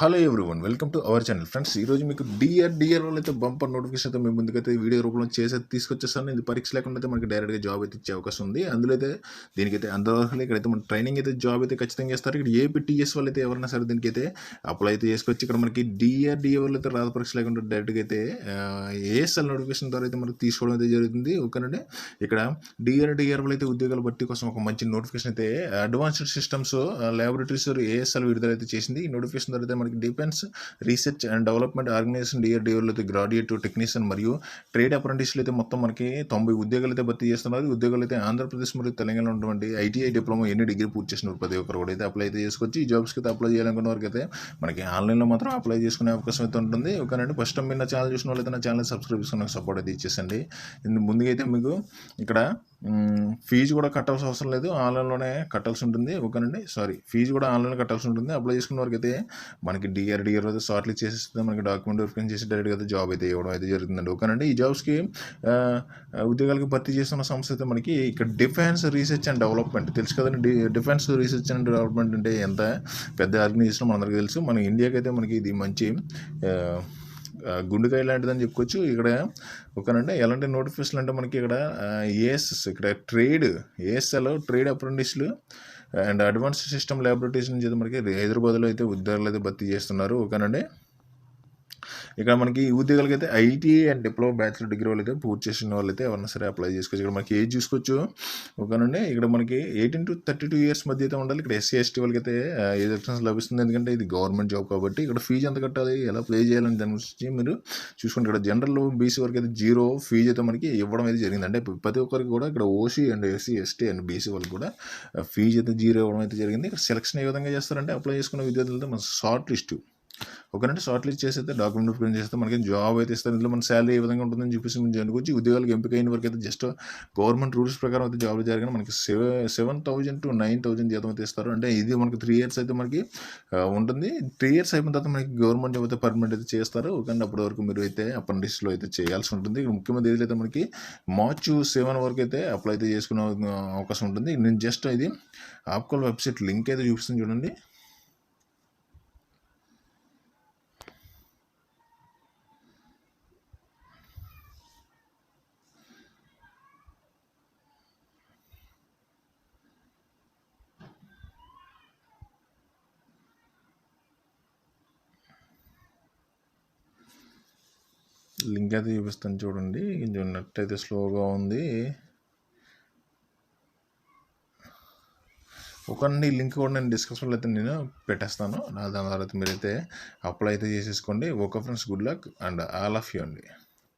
Hello everyone welcome to our channel friends ఈరోజు మీకు DR DR వాళ్ళు అయితే బంపర్ నోటిఫికేషన్ అయితే మేము ముందుకైతే వీడియో రూపంలో చేసి తీసుకొచ్చేస్తాను ఇది పరీక్ష లేకుండా అయితే మనకి డైరెక్ట్గా జాబ్ అయితే ఇచ్చే అవకాశం ఉంది. అందులో అయితే దీనికైతే అందరూ ఇక్కడైతే మన ట్రైనింగ్ అయితే జాబ్ అయితే ఖచ్చితంగా చేస్తారు. ఇక్కడ ఏపీటీఎస్ వాళ్ళైతే వాళ్ళు అయితే ఎవరైనా సరే దీనికైతే అప్లై అయితే చేసుకొచ్చి ఇక్కడ మనకి డిఆర్ డిఆర్ వాళ్ళు అయితే రాత పరీక్ష లేకుండా డైరెక్ట్గా అయితే ఏఎస్ఎల్ నోటిఫికేషన్ ద్వారా అయితే మనకి తీసుకోవడం అయితే జరుగుతుంది. ఓకేనండి ఇక్కడ డిఆర్ డిఆర్ వాళ్ళు అయితే ఉద్యోగాల భర్తీ కోసం ఒక మంచి నోటిఫికేషన్ అయితే అడ్వాన్స్డ్ సిస్టమ్స్ ల్యాబొరేటరీస్ ఏఎస్ఎల్ విడుదల అయితే చేసింది. ఈ నోటిఫికేషన్ ద్వారా అయితే మనకి defence research and development organisation డిఆర్డిఓలో అయితే గ్రాడ్యుయేట్ టెక్నీషియన్ మరియు ట్రేడ్ అప్రెంటిస్లు అయితే మొత్తం మనకి తొంభై ఉద్యోగాలు అయితే భర్తీ చేస్తున్నారు. ఉద్యోగాలు అయితే ఆంధ్రప్రదేశ్ మరియు తెలంగాణలో ఉన్నటువంటి ఐటీఐ డిప్లొమా ఎన్ని డిగ్రీ పూర్తి చేసిన ప్రతి ఒక్కరు కూడా అయితే అప్లై అయితే చేసుకోవచ్చు ఈ జాబ్స్కి అయితే అప్లై చేయాలనుకున్న వారికి అయితే మనకి ఆన్లైన్లో మాత్రం అప్లై చేసుకునే అవకాశం అయితే ఉంటుంది. ఓకేనండి ఫస్ట్ టైం మీరు నా ఛానల్ చూసిన వాళ్ళైతే నా ఛానల్ సబ్స్క్రైబ్ చేసుకున్న సపోర్ట్ అయితే ఇచ్చేసండి. ఇందు ముందుగా అయితే మీకు ఇక్కడ ఫీజు కూడా కట్టాల్సిన అవసరం లేదు. ఆన్లైన్లోనే కట్టాల్సి ఉంటుంది. ఓకేనండి సారీ ఫీజు కూడా ఆన్లైన్లో కట్టాల్సి ఉంటుంది. అప్లై చేసుకున్న వారికి అయితే మనకి డిఆర్ డిఆర్ అయితే షార్ట్లీ చేసేస్తే మనకి డాక్యుమెంట్ వెరిఫికేషన్ చేసి డైరెక్ట్గా అయితే జాబ్ అయితే ఇవ్వడం అయితే జరుగుతుందండి. ఓకేనండి ఈ జాబ్స్కి ఉద్యోగాలకి ఉద్యోగాలకు భర్తీ చేస్తున్న సంస్థ అయితే మనకి ఇక్కడ డిఫెన్స్ రీసెర్చ్ అండ్ డెవలప్మెంట్. తెలుసు కదండి డిఫెన్స్ రీసెర్చ్ అండ్ డెవలప్మెంట్ అంటే ఎంత పెద్ద ఆర్గనైజేషన్ మనందరికీ తెలుసు. మన ఇండియాకి అయితే మనకి ఇది మంచి గుండెకాయ లాంటిదని చెప్పుకోవచ్చు. ఇక్కడ ఒకనంటే ఎలాంటి నోటిఫికేషన్ అంటే మనకి ఇక్కడ ఏఎస్ఎస్ ఇక్కడ ట్రేడ్ ఏఎస్ఎల్ ట్రేడ్ అప్రెంటిస్లు అండ్ అడ్వాన్స్డ్ సిస్టమ్ ల్యాబొరేటరీస్ నుంచి అయితే మనకి హైదరాబాద్లో అయితే ఉద్యోగాలు అయితే భర్తీ చేస్తున్నారు. ఓకేనండి ఇక్కడ మనకి ఉద్యోగాలకి అయితే IT and diploma bachelor degree వాళ్ళైతే పూర్తి చేసిన వాళ్ళు అయితే ఎవరైనా సరే అప్లై చేసుకోవచ్చు. ఇక్కడ మనకి ఏజ్ చూసుకోవచ్చు. ఓకేనండి ఇక్కడ మనకి eighteen to thirty two years మధ్య అయితే ఉండాలి. ఇక్కడ ఎస్సీ ఎస్టీ వాళ్ళకి అయితే ఏజ్ లభిస్తుంది. ఎందుకంటే ఇది గవర్నమెంట్ జాబ్ కాబట్టి ఇక్కడ ఫీజు ఎంత కట్టాలి ఎలా ప్లే చేయాలని దాని గురించి మీరు చూసుకుంటే ఇక్కడ జనరల్ బీసీ వరకు అయితే జీరో ఫీజు అయితే మనకి ఇవ్వడం అయితే జరిగింది. అంటే ప్రతి ఒక్కరికి కూడా ఇక్కడ OC and SC ST and BC వాళ్ళకి కూడా ఫీజు అయితే జీరో ఇవ్వడం అయితే జరిగింది. ఇక్కడ సెలక్షన్ ఏ విధంగా చేస్తారంటే అప్లై చేసుకున్న విద్యార్థులతో మన షార్ట్ లిస్ట్ ఓకేనంటే షార్ట్ లిస్ట్ చేస్తే డాక్యుమెంట్ ప్రింట్ చేస్తే మనకి జాబ్ అయితే ఇస్తారు ఇందులో మన శాలరీ ఏ విధంగా ఉంటుందని చెప్పేసి మనం జనుకొచ్చి ఉద్యోగాలకు ఎంపిక అయిన వరకు అయితే జస్ట్ గవర్నమెంట్ రూల్స్ ప్రకారం అయితే జాబ్లు జరిగిన మనకి seven seven thousand to nine thousand జీతం అయితే ఇస్తారు. అంటే ఇది మనకి త్రీ ఇయర్స్ అయితే మనకి ఉంటుంది. త్రీ ఇయర్స్ అయిపోయిన తర్వాత మనకి గవర్నమెంట్ జాబ్ అయితే పర్మనెంట్ అయితే చేస్తారు. కానీ అప్పటి వరకు మీరు అయితే అప్రెంటిస్లో అయితే చేయాల్సి ఉంటుంది. ఇక్కడ ముఖ్యమైన అయితే మనకి మార్చ్ సెవెన్ వరకు అయితే అప్లై అయితే చేసుకునే అవకాశం ఉంటుంది. నేను జస్ట్ ఇది ఆప్కోల్ వెబ్సైట్ లింక్ అయితే చూపిస్తుంది చూడండి. లింక్ అయితే చూపిస్తాను చూడండి. కొంచెం నెట్ అయితే స్లోగా ఉంది. ఒకటి లింక్ కూడా నేను డిస్క్రిప్షన్లో అయితే నేను పెట్టేస్తాను. నా దాని తర్వాత మీరైతే అప్లై అయితే చేసేసుకోండి. Okay friends good luck and all of you అండి.